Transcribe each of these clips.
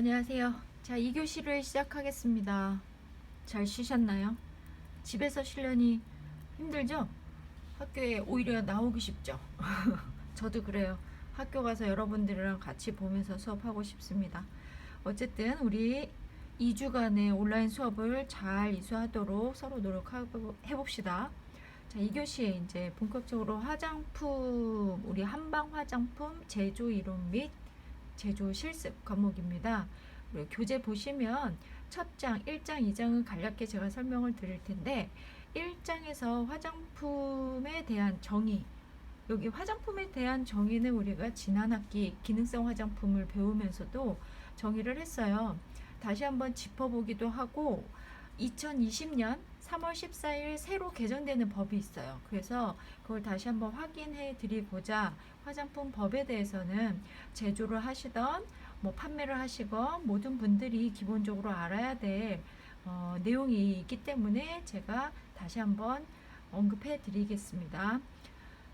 안녕하세요. 자, 2교시를 시작하겠습니다. 잘 쉬셨나요? 집에서 쉬려니 힘들죠? 학교에 오히려 나오기 쉽죠? 저도 그래요. 학교 가서 여러분들이랑 같이 보면서 수업하고 싶습니다. 어쨌든 우리 2주간의 온라인 수업을 잘 이수하도록 서로 노력해봅시다. 자, 2교시에 이제 본격적으로 화장품, 우리 한방 화장품 제조 이론 및 제조 실습 과목입니다. 교재 보시면 첫 장, 1장, 2장은 간략하게 제가 설명을 드릴 텐데 1장에서 화장품에 대한 정의 여기 화장품에 대한 정의는 우리가 지난 학기 기능성 화장품을 배우면서도 정의를 했어요. 다시 한번 짚어보기도 하고 2020년 3월 14일 새로 개정되는 법이 있어요. 그래서 그걸 다시 한번 확인해 드리고자 화장품 법에 대해서는 제조를 하시던 뭐 판매를 하시건 모든 분들이 기본적으로 알아야 될 어, 내용이 있기 때문에 제가 다시 한번 언급해 드리겠습니다.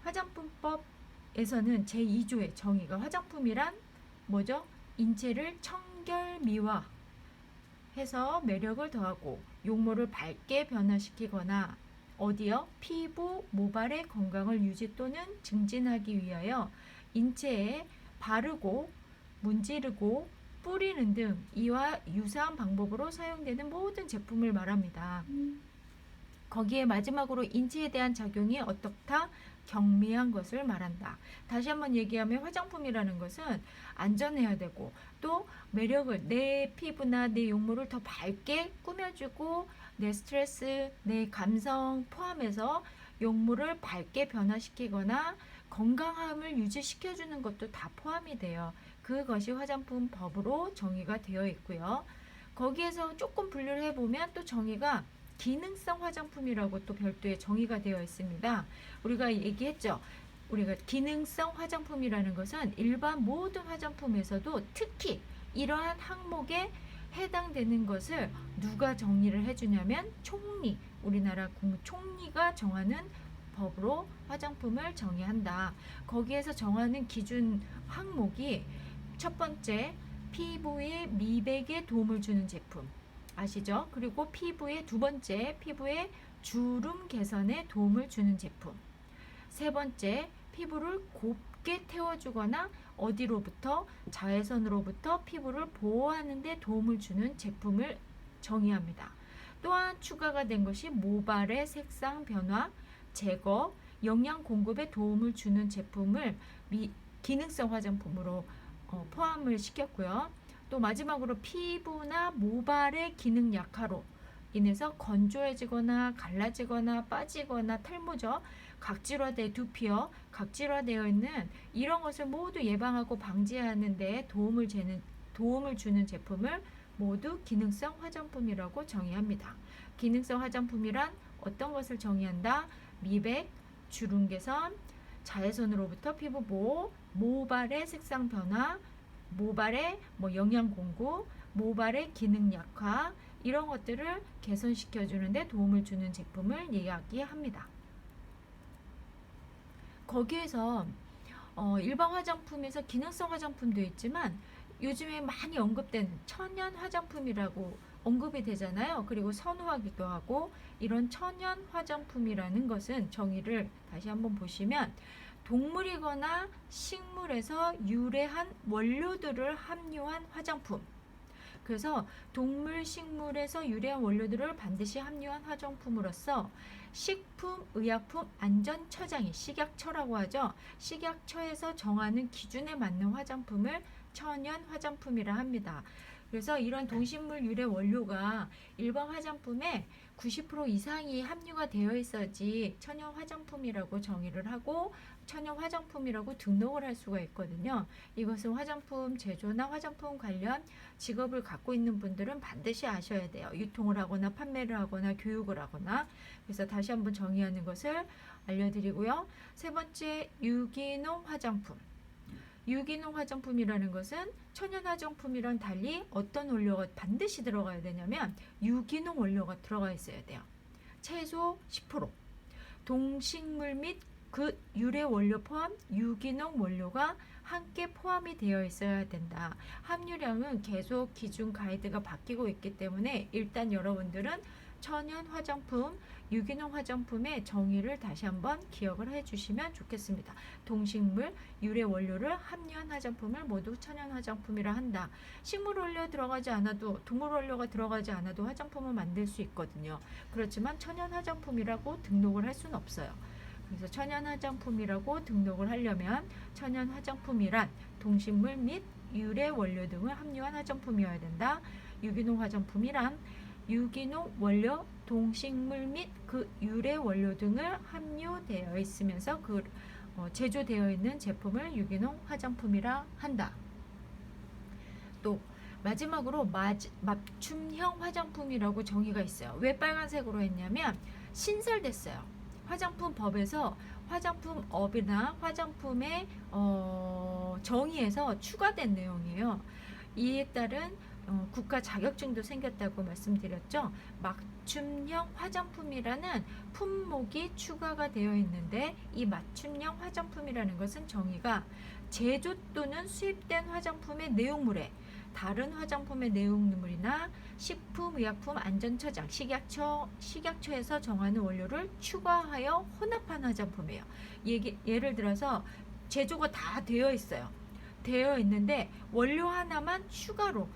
화장품법에서는 제2조의 정의가 화장품이란 뭐죠? 인체를 청결미화 해서 매력을 더하고 용모를 밝게 변화시키거나 어디요? 피부, 모발의 건강을 유지 또는 증진하기 위하여 인체에 바르고 문지르고 뿌리는 등 이와 유사한 방법으로 사용되는 모든 제품을 말합니다. 거기에 마지막으로 인체에 대한 작용이 어떻다? 경미한 것을 말한다. 다시 한번 얘기하면 화장품이라는 것은 안전해야 되고 또 매력을 내 피부나 내 용모를 더 밝게 꾸며주고 내 스트레스, 내 감성 포함해서 용모를 밝게 변화시키거나 건강함을 유지시켜주는 것도 다 포함이 돼요. 그것이 화장품 법으로 정의가 되어 있고요. 거기에서 조금 분류를 해보면 또 정의가 기능성 화장품이라고 또 별도의 정의가 되어 있습니다. 우리가 얘기했죠. 우리가 기능성 화장품이라는 것은 일반 모든 화장품에서도 특히 이러한 항목에 해당되는 것을 누가 정리를 해주냐면 총리, 우리나라 국무총리가 정하는 법으로 화장품을 정의한다. 거기에서 정하는 기준 항목이 첫 번째, 피부의 미백에 도움을 주는 제품. 아시죠? 그리고 피부의 두 번째, 피부의 주름 개선에 도움을 주는 제품. 세 번째, 피부를 곱게 태워주거나 어디로부터 자외선으로부터 피부를 보호하는 데 도움을 주는 제품을 정의합니다. 또한 추가가 된 것이 모발의 색상 변화, 제거, 영양 공급에 도움을 주는 제품을 미, 기능성 화장품으로 어, 포함을 시켰고요. 또 마지막으로 피부나 모발의 기능 약화로 인해서 건조해지거나 갈라지거나 빠지거나 탈모죠. 각질화된 두피요. 각질화되어 있는 이런 것을 모두 예방하고 방지하는 데 도움을 주는 도움을 주는 제품을 모두 기능성 화장품이라고 정의합니다. 기능성 화장품이란 어떤 것을 정의한다? 미백, 주름 개선, 자외선으로부터 피부 보호, 모발의 색상 변화, 모발의 뭐 영양 공급, 모발의 기능 약화 이런 것들을 개선시켜 주는데 도움을 주는 제품을 이야기합니다. 거기에서 어, 일반 화장품에서 기능성 화장품도 있지만 요즘에 많이 언급되는 천연 화장품이라고 언급이 되잖아요. 그리고 선호하기도 하고 이런 천연 화장품이라는 것은 정의를 다시 한번 보시면 동물이거나 식물에서 유래한 원료들을 함유한 화장품. 그래서 동물, 식물에서 유래한 원료들을 반드시 함유한 화장품으로서 식품 의약품 안전 처장이 식약처라고 하죠. 식약처에서 정하는 기준에 맞는 화장품을 천연 화장품이라 합니다. 그래서 이런 동식물 유래 원료가 일반 화장품에 90% 이상이 함유가 되어 있어야지 천연 화장품이라고 정의를 하고 천연 화장품이라고 등록을 할 수가 있거든요. 이것은 화장품 제조나 화장품 관련 직업을 갖고 있는 분들은 반드시 아셔야 돼요. 유통을 하거나 판매를 하거나 교육을 하거나 그래서 다시 한번 정의하는 것을 알려드리고요. 세 번째 유기농 화장품. 유기농 화장품이라는 것은 천연 화장품이랑 달리 어떤 원료가 반드시 들어가야 되냐면 유기농 원료가 들어가 있어야 돼요. 최소 10%. 동식물 및 그 유래 원료 포함 유기농 원료가 함께 포함이 되어 있어야 된다. 함유량은 계속 기준 가이드가 바뀌고 있기 때문에 일단 여러분들은 천연 화장품, 유기농 화장품의 정의를 다시 한번 기억을 해 주시면 좋겠습니다. 동식물, 유래 원료를 함유한 화장품을 모두 천연 화장품이라 한다. 식물 원료 들어가지 않아도 동물 원료가 들어가지 않아도 화장품을 만들 수 있거든요. 그렇지만 천연 화장품이라고 등록을 할 수는 없어요. 그래서 천연 화장품이라고 등록을 하려면 천연 화장품이란 동식물 및 유래 원료 등을 함유한 화장품이어야 된다. 유기농 화장품이란 유기농 원료, 동식물 및 그 유래 원료 등을 함유되어 있으면서 그 어, 제조되어 있는 제품을 유기농 화장품이라 한다. 또 마지막으로 마, 맞춤형 화장품이라고 정의가 있어요. 왜 빨간색으로 했냐면 신설됐어요. 화장품 법에서 화장품 업이나 화장품의 어, 정의에서 추가된 내용이에요. 이에 따른 어, 국가 자격증도 생겼다고 말씀드렸죠. 맞춤형 화장품이라는 품목이 추가가 되어 있는데 이 맞춤형 화장품이라는 것은 정의가 제조 또는 수입된 화장품의 내용물에 다른 화장품의 내용물이나 식품의약품 안전처장 식약처 식약처에서 정하는 원료를 추가하여 혼합한 화장품이에요. 얘기, 예를 들어서 제조가 다 되어 있어요. 되어 있는데 원료 하나만 추가로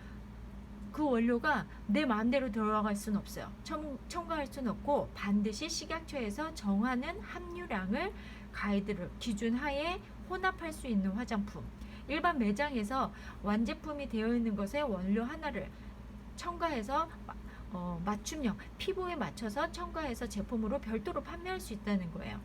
그 원료가 내 마음대로 들어갈 수는 없어요. 첨, 첨가할 수는 없고 반드시 식약처에서 정하는 함유량을 가이드를 기준 하에 혼합할 수 있는 화장품. 일반 매장에서 완제품이 되어 있는 것에 원료 하나를 첨가해서 어, 맞춤형 피부에 맞춰서 첨가해서 제품으로 별도로 판매할 수 있다는 거예요.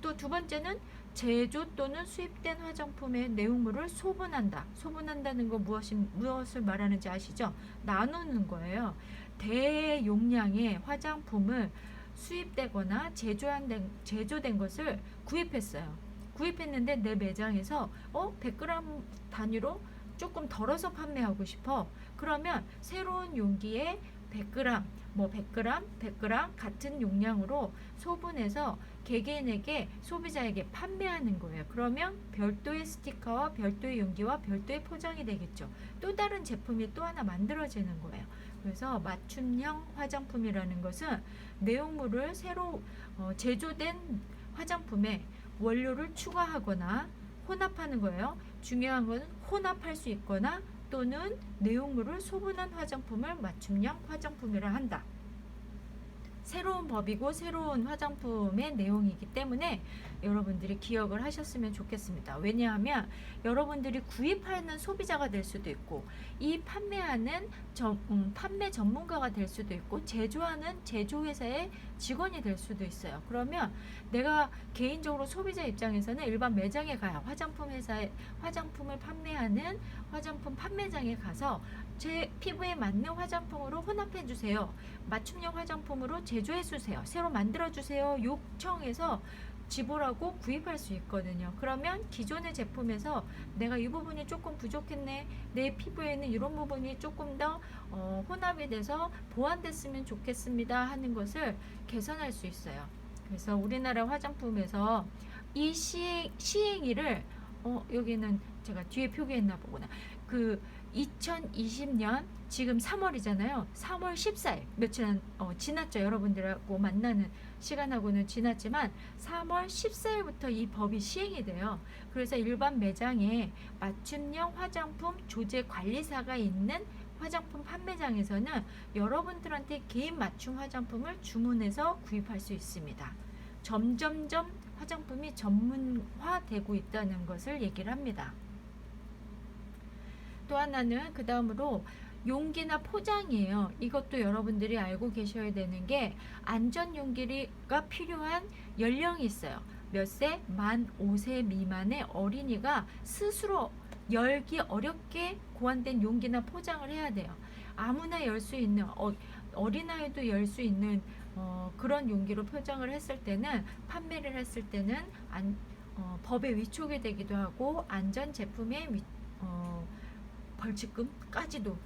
또 두 번째는 제조 또는 수입된 화장품의 내용물을 소분한다. 소분한다는 거 무엇이, 무엇을 말하는지 아시죠? 나누는 거예요. 대용량의 화장품을 수입되거나 제조한 제조된 것을 구입했어요. 구입했는데 내 매장에서 어 100g 단위로 조금 덜어서 판매하고 싶어. 그러면 새로운 용기에 100g, 뭐 100g, 100g 같은 용량으로 소분해서 개개인에게 소비자에게 판매하는 거예요. 그러면 별도의 스티커와 별도의 용기와 별도의 포장이 되겠죠. 또 다른 제품이 또 하나 만들어지는 거예요. 그래서 맞춤형 화장품이라는 것은 내용물을 새로 어, 제조된 화장품에 원료를 추가하거나 혼합하는 거예요. 중요한 것은 혼합할 수 있거나 또는 내용물을 소분한 화장품을 맞춤형 화장품이라 한다. 새로운 법이고 새로운 화장품의 내용이기 때문에 여러분들이 기억을 하셨으면 좋겠습니다. 왜냐하면 여러분들이 구입하는 소비자가 될 수도 있고 이 판매하는 전, 음, 판매 전문가가 될 수도 있고 제조하는 제조회사의 직원이 될 수도 있어요. 그러면 내가 개인적으로 소비자 입장에서는 일반 매장에 가야 화장품 회사에 화장품을 판매하는 화장품 판매장에 가서 제 피부에 맞는 화장품으로 혼합해 주세요. 맞춤형 화장품으로 제조해 주세요. 새로 만들어 주세요. 요청해서 지불하고 구입할 수 있거든요. 그러면 기존의 제품에서 내가 이 부분이 조금 부족했네. 내 피부에는 이런 부분이 조금 더 어, 혼합이 돼서 보완됐으면 좋겠습니다 하는 것을 개선할 수 있어요. 그래서 우리나라 화장품에서 이 시행, 시행일을 어, 여기는 제가 뒤에 표기했나 보구나. 그 2020년 지금 3월이잖아요. 3월 14일 며칠 안, 어, 지났죠. 여러분들하고 만나는 시간하고는 지났지만 3월 14일부터 이 법이 시행이 돼요. 그래서 일반 매장에 맞춤형 화장품 조제 관리사가 있는 화장품 판매장에서는 여러분들한테 개인 맞춤 화장품을 주문해서 구입할 수 있습니다. 점점점 화장품이 전문화되고 있다는 것을 얘기를 합니다. 또 하나는 그 다음으로 용기나 포장이에요. 이것도 여러분들이 알고 계셔야 되는 게 안전 용기가 필요한 연령이 있어요. 몇 세? 만 5세 미만의 어린이가 스스로 열기 어렵게 고안된 용기나 포장을 해야 돼요. 아무나 열 수 있는 어, 어린아이도 열 수 있는 어, 그런 용기로 포장을 했을 때는 판매를 했을 때는 안, 어, 법에 위촉이 되기도 하고 안전 제품의 위, 어, 벌칙금까지도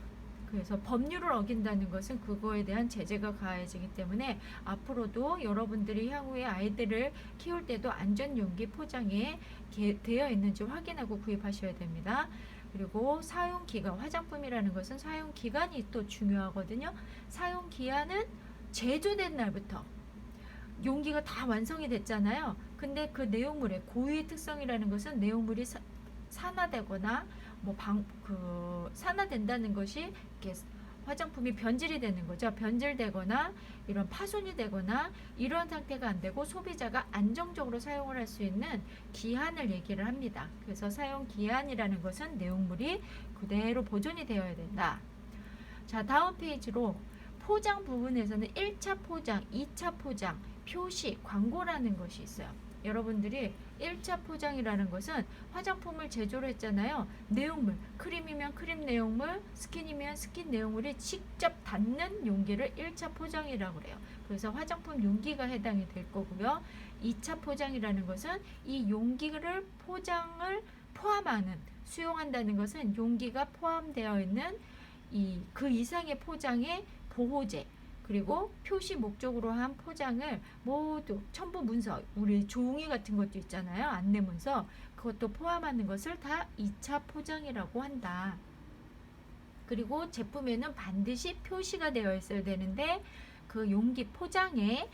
그래서 법률을 어긴다는 것은 그거에 대한 제재가 가해지기 때문에 앞으로도 여러분들이 향후에 아이들을 키울 때도 안전 용기 포장에 게- 되어 있는지 확인하고 구입하셔야 됩니다. 그리고 사용 기간, 화장품이라는 것은 사용 기간이 또 중요하거든요. 사용 기한은 제조된 날부터 용기가 다 완성이 됐잖아요. 근데 그 내용물의 고유의 특성이라는 것은 내용물이 사, 산화되거나 뭐 방 그 산화된다는 것이 이렇게 화장품이 변질이 되는 거죠. 변질되거나 이런 파손이 되거나 이런 상태가 안 되고 소비자가 안정적으로 사용을 할 수 있는 기한을 얘기를 합니다. 그래서 사용 기한이라는 것은 내용물이 그대로 보존이 되어야 된다. 자, 다음 페이지로 포장 부분에서는 1차 포장, 2차 포장, 표시, 광고라는 것이 있어요. 여러분들이 1차 포장이라는 것은 화장품을 제조를 했잖아요. 내용물, 크림이면 크림 내용물, 스킨이면 스킨 내용물이 직접 닿는 용기를 1차 포장이라고 그래요. 그래서 화장품 용기가 해당이 될 거고요. 2차 포장이라는 것은 이 용기를 포장을 포함하는 수용한다는 것은 용기가 포함되어 있는 이 그 이상의 포장의 보호제 그리고 표시 목적으로 한 포장을 모두 첨부 문서 우리 종이 같은 것도 있잖아요. 안내 문서. 그것도 포함하는 것을 다 2차 포장이라고 한다. 그리고 제품에는 반드시 표시가 되어 있어야 되는데 그 용기 포장에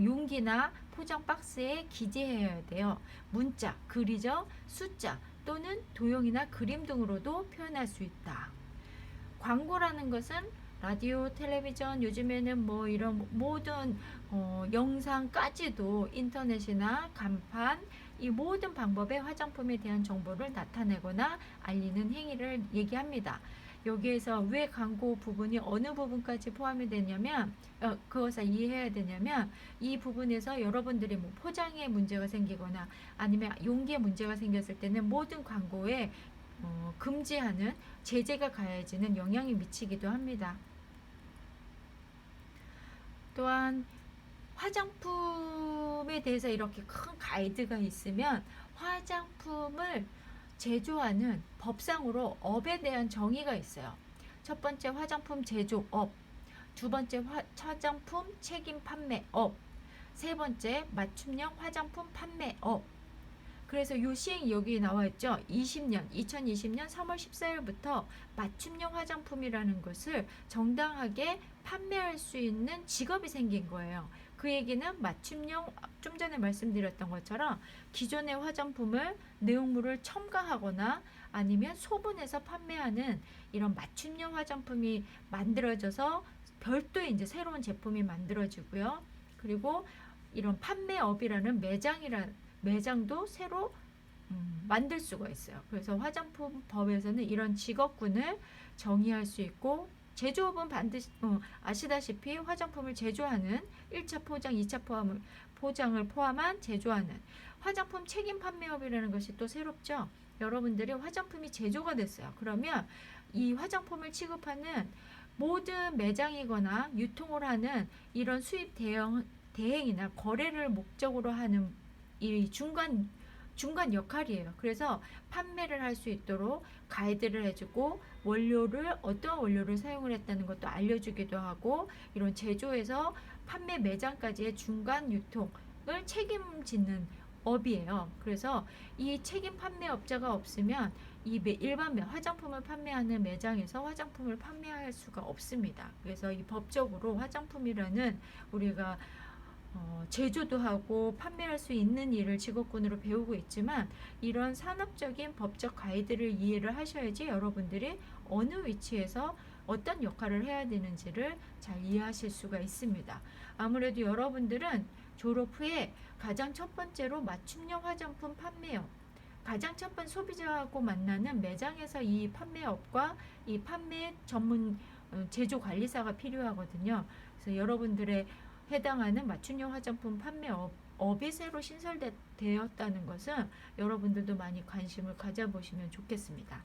용기나 포장 박스에 기재해야 돼요. 문자 글이죠 숫자 또는 도형이나 그림 등으로도 표현할 수 있다. 광고라는 것은 라디오, 텔레비전, 요즘에는 뭐 이런 모든 어, 영상까지도 인터넷이나 간판 이 모든 방법의 화장품에 대한 정보를 나타내거나 알리는 행위를 얘기합니다. 여기에서 왜 광고 부분이 어느 부분까지 포함이 되냐면 어, 그것을 이해해야 되냐면 이 부분에서 여러분들이 뭐 포장에 문제가 생기거나 아니면 용기에 문제가 생겼을 때는 모든 광고에 어, 금지하는 제재가 가해지는 영향이 미치기도 합니다. 또한 화장품에 대해서 이렇게 큰 가이드가 있으면 화장품을 제조하는 법상으로 업에 대한 정의가 있어요. 첫 번째 화장품 제조업, 두 번째 화, 화장품 책임 판매업, 세 번째 맞춤형 화장품 판매업, 그래서 요 시행이 여기 나와 있죠. 20년, 2020년 3월 14일부터 맞춤형 화장품이라는 것을 정당하게 판매할 수 있는 직업이 생긴 거예요. 그 얘기는 맞춤형 좀 전에 말씀드렸던 것처럼 기존의 화장품을 내용물을 첨가하거나 아니면 소분해서 판매하는 이런 맞춤형 화장품이 만들어져서 별도의 이제 새로운 제품이 만들어지고요. 그리고 이런 판매업이라는 매장이라 매장도 새로 음, 만들 수가 있어요. 그래서 화장품 법에서는 이런 직업군을 정의할 수 있고 제조업은 반드시 어, 아시다시피 화장품을 제조하는 1차 포장, 2차 포함을, 포장을 포함한 제조하는 화장품 책임 판매업이라는 것이 또 새롭죠. 여러분들이 화장품이 제조가 됐어요. 그러면 이 화장품을 취급하는 모든 매장이거나 유통을 하는 이런 수입 대행, 대행이나 거래를 목적으로 하는 이 중간 중간 역할이에요. 그래서 판매를 할 수 있도록 가이드를 해주고 원료를 어떠한 원료를 사용을 했다는 것도 알려주기도 하고 이런 제조에서 판매 매장까지의 중간 유통을 책임지는 업이에요. 그래서 이 책임 판매업자가 없으면 이 매- 일반 매- 화장품을 판매하는 매장에서 화장품을 판매할 수가 없습니다. 그래서 이 법적으로 화장품이라는 우리가 어, 제조도 하고 판매할 수 있는 일을 직업군으로 배우고 있지만 이런 산업적인 법적 가이드를 이해를 하셔야지 여러분들이 어느 위치에서 어떤 역할을 해야 되는지를 잘 이해하실 수가 있습니다. 아무래도 여러분들은 졸업 후에 가장 첫 번째로 맞춤형 화장품 판매업 가장 첫 번 소비자하고 만나는 매장에서 이 판매업과 이 판매 전문 어, 제조 관리사가 필요하거든요. 그래서 여러분들의 해당하는 맞춤형 화장품 판매업 업이 새로 신설되었다는 것은 여러분들도 많이 관심을 가져보시면 좋겠습니다.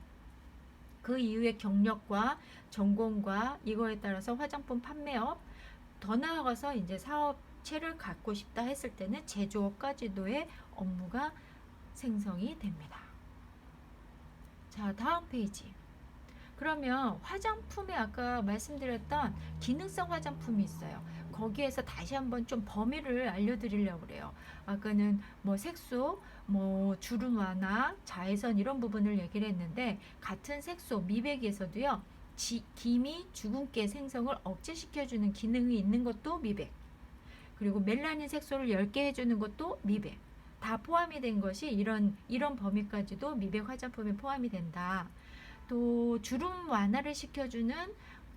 그 이후의 경력과 전공과 이거에 따라서 화장품 판매업 더 나아가서 이제 사업체를 갖고 싶다 했을 때는 제조업까지도의 업무가 생성이 됩니다. 자, 다음 페이지. 그러면 화장품에 아까 말씀드렸던 기능성 화장품이 있어요. 거기에서 다시 한번 좀 범위를 알려드리려고 그래요. 아까는 뭐 색소, 뭐 주름 완화, 자외선 이런 부분을 얘기를 했는데 같은 색소 미백에서도요. 지, 기미, 주근깨 생성을 억제시켜주는 기능이 있는 것도 미백. 그리고 멜라닌 색소를 10개 해주는 것도 미백. 다 포함이 된 것이 이런 이런 범위까지도 미백 화장품에 포함이 된다. 또 주름 완화를 시켜주는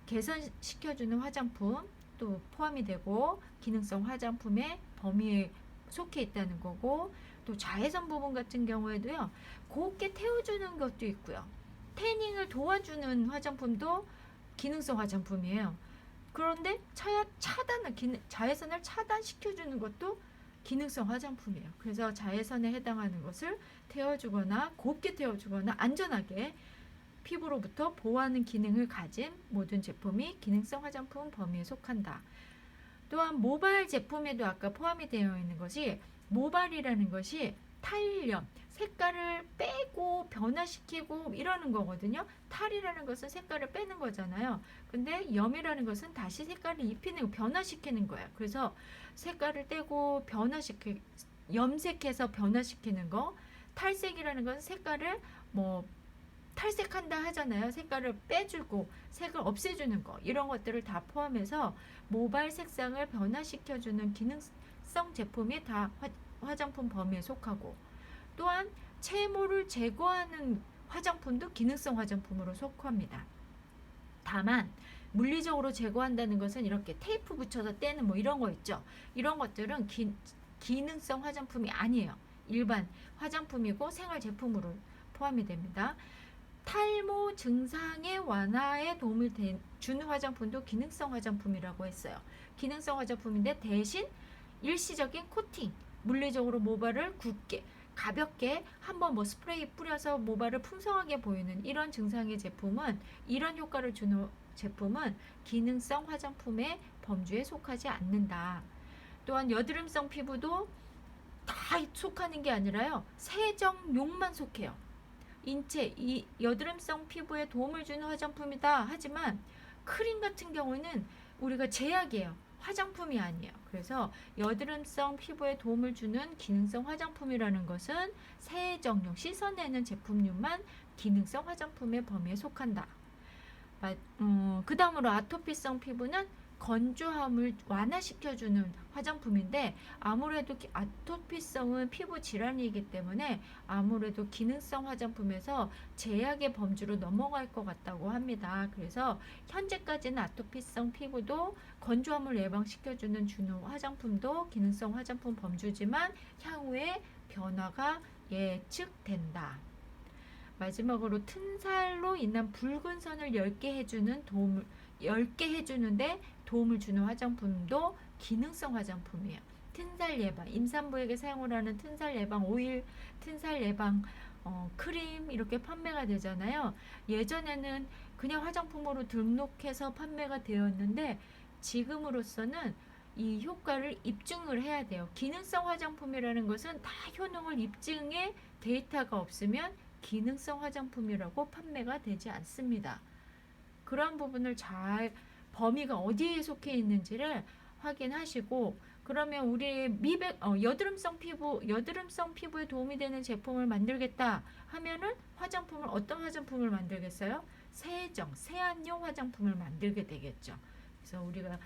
개선시켜주는 화장품 또 포함이 되고 기능성 화장품의 범위에 속해 있다는 거고 또 자외선 부분 같은 경우에도요 곱게 태워주는 것도 있고요. 태닝을 도와주는 화장품도 기능성 화장품이에요. 그런데 차, 차단을 기능, 자외선을 차단시켜주는 것도 기능성 화장품이에요. 그래서 자외선에 해당하는 것을 태워주거나 곱게 태워주거나 안전하게 피부로부터 보호하는 기능을 가진 모든 제품이 기능성 화장품 범위에 속한다. 또한 모발 제품에도 아까 포함이 되어 있는 것이 모발이라는 것이 탈염, 색깔을 빼고 변화시키고 이러는 거거든요. 탈이라는 것은 색깔을 빼는 거잖아요. 근데 염이라는 것은 다시 색깔을 입히는 변화시키는 거야. 그래서 색깔을 떼고 변화시키 염색해서 변화시키는 거. 탈색이라는 것은 색깔을 뭐 탈색한다 하잖아요. 색깔을 빼주고 색을 없애주는 거 이런 것들을 다 포함해서 모발 색상을 변화시켜주는 기능성 제품이 다 화, 장품 범위에 속하고 또한 채모를 제거하는 화장품도 기능성 화장품으로 속합니다. 다만 물리적으로 제거한다는 것은 이렇게 테이프 붙여서 떼는 뭐 이런 거 있죠. 이런 것들은 기, 기능성 화장품이 아니에요. 일반 화장품이고 생활 제품으로 포함이 됩니다. 탈모 증상의 완화에 도움을 대, 주는 화장품도 기능성 화장품이라고 했어요. 기능성 화장품인데 대신 일시적인 코팅, 물리적으로 모발을 굳게 가볍게 한번 뭐 스프레이 뿌려서 모발을 풍성하게 보이는 이런 증상의 제품은 이런 효과를 주는 제품은 기능성 화장품의 범주에 속하지 않는다. 또한 여드름성 피부도 다 속하는 게 아니라요. 세정용만 속해요. 인체, 이 여드름성 피부에 도움을 주는 화장품이다. 하지만 크림 같은 경우는 우리가 제약이에요. 화장품이 아니에요. 그래서 여드름성 피부에 도움을 주는 기능성 화장품이라는 것은 세정용 씻어내는 제품류만 기능성 화장품의 범위에 속한다. 음, 그 다음으로 아토피성 피부는 건조함을 완화시켜주는 화장품인데 아무래도 아토피성은 피부 질환이기 때문에 아무래도 기능성 화장품에서 제약의 범주로 넘어갈 것 같다고 합니다. 그래서 현재까지는 아토피성 피부도 건조함을 예방시켜주는 주는 화장품도 기능성 화장품 범주지만 향후에 변화가 예측된다. 마지막으로 튼살로 인한 붉은 선을 10개 해주는 도움을 10개 해주는데 도움을 주는 화장품도 기능성 화장품이에요. 튼살 예방, 임산부에게 사용을 하는 튼살 예방 오일, 튼살 예방 어, 크림 이렇게 판매가 되잖아요. 예전에는 그냥 화장품으로 등록해서 판매가 되었는데 지금으로서는 이 효과를 입증을 해야 돼요. 기능성 화장품이라는 것은 다 효능을 입증해 데이터가 없으면 기능성 화장품이라고 판매가 되지 않습니다. 그런 부분을 잘 범위가 어디에 속해 있는지를 확인하시고 그러면 우리 미백 어, 여드름성 피부 여드름성 피부에 도움이 되는 제품을 만들겠다 하면은 화장품을 어떤 화장품을 만들겠어요? 세정 세안용 화장품을 만들게 되겠죠. 그래서 우리가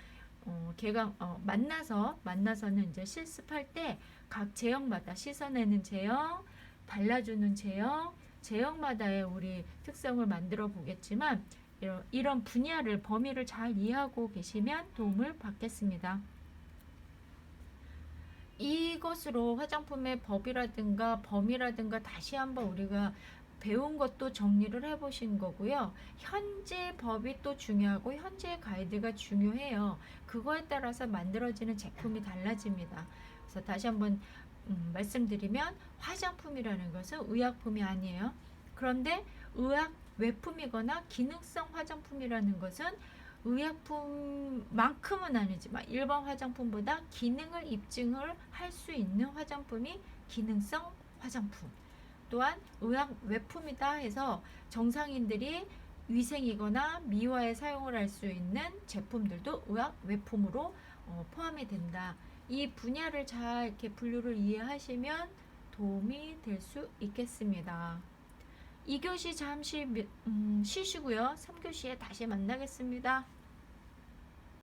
어, 개강 어, 만나서 만나서는 이제 실습할 때 각 제형마다 씻어내는 제형, 발라주는 제형, 제형마다의 우리 특성을 만들어 보겠지만 이런, 이런 분야를 범위를 잘 이해하고 계시면 도움을 받겠습니다. 이것으로 화장품의 법이라든가 범위라든가 다시 한번 우리가 배운 것도 정리를 해보신 거고요. 현재 법이 또 중요하고 현재 가이드가 중요해요. 그거에 따라서 만들어지는 제품이 달라집니다. 그래서 다시 한번 음, 말씀드리면 화장품이라는 것은 의약품이 아니에요. 그런데 의학 외품이거나 기능성 화장품이라는 것은 의약품만큼은 아니지만 일반 화장품보다 기능을 입증을 할 수 있는 화장품이 기능성 화장품. 또한 의약 외품이다 해서 정상인들이 위생이거나 미화에 사용을 할 수 있는 제품들도 의약 외품으로 어, 포함이 된다. 이 분야를 잘 이렇게 분류를 이해하시면 도움이 될 수 있겠습니다. 2교시 잠시 음, 쉬시고요. 3교시에 다시 만나겠습니다.